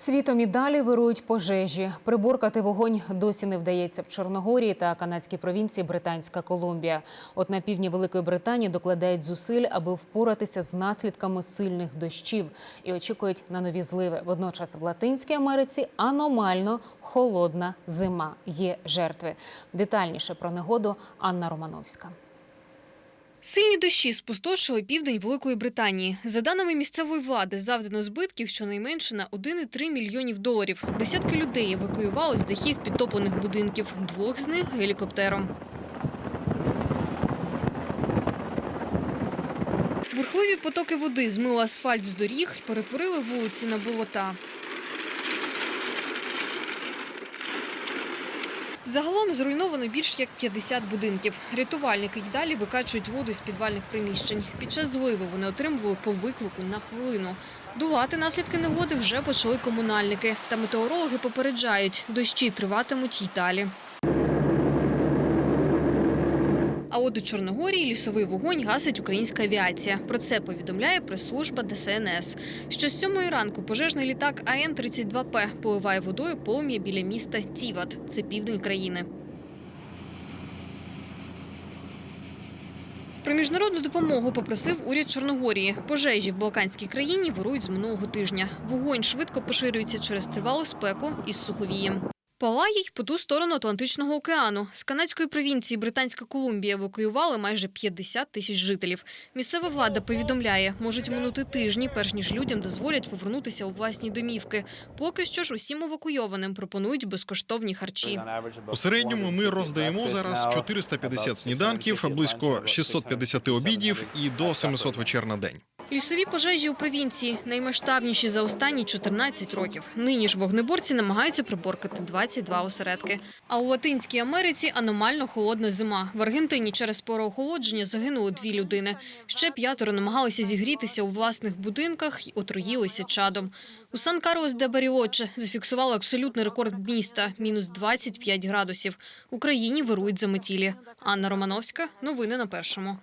Світом і далі вирують пожежі. Приборкати вогонь досі не вдається в Чорногорії та канадській провінції Британська Колумбія. От на півдні Великої Британії докладають зусиль, аби впоратися з наслідками сильних дощів і очікують на нові зливи. Водночас в Латинській Америці аномально холодна зима. Є жертви. Детальніше про негоду Анна Романовська. Сильні дощі спустошили південь Великої Британії. За даними місцевої влади, завдано збитків щонайменше на 1,3 мільйонів доларів. Десятки людей евакуювали з дахів підтоплених будинків. Двох з них гелікоптером. Бурхливі потоки води змили асфальт з доріг і перетворили вулиці на болота. Загалом зруйновано більш як 50 будинків. Рятувальники й далі викачують воду з підвальних приміщень. Під час зливу вони отримували по виклику на хвилину. Дувати наслідки негоди вже почали комунальники. Та метеорологи попереджають, дощі триватимуть й далі. А от у Чорногорії лісовий вогонь гасить українська авіація. Про це повідомляє прес-служба ДСНС. Ще з сьомої ранку пожежний літак АН-32П поливає водою полум'я біля міста Тіват. Це південь країни. Про міжнародну допомогу попросив уряд Чорногорії. Пожежі в Балканській країні вирують з минулого тижня. Вогонь швидко поширюється через тривалу спеку із суховієм. Палає й по ту сторону Атлантичного океану. З канадської провінції Британська Колумбія евакуювали майже 50 тисяч жителів. Місцева влада повідомляє, можуть минути тижні, перш ніж людям дозволять повернутися у власні домівки. Поки що ж усім евакуйованим пропонують безкоштовні харчі. У середньому ми роздаємо зараз 450 сніданків, близько 650 обідів і до 700 вечер на день. Лісові пожежі у провінції наймасштабніші за останні 14 років. Нині ж вогнеборці намагаються приборкати 22 осередки. А у Латинській Америці аномально холодна зима. В Аргентині через переохолодження загинули дві людини. Ще п'ятеро намагалися зігрітися у власних будинках і отруїлися чадом. У Сан-Карлос де Барілоче зафіксували абсолютний рекорд міста – мінус 25 градусів. Україні вирують заметілі. Анна Романовська. Новини на Першому.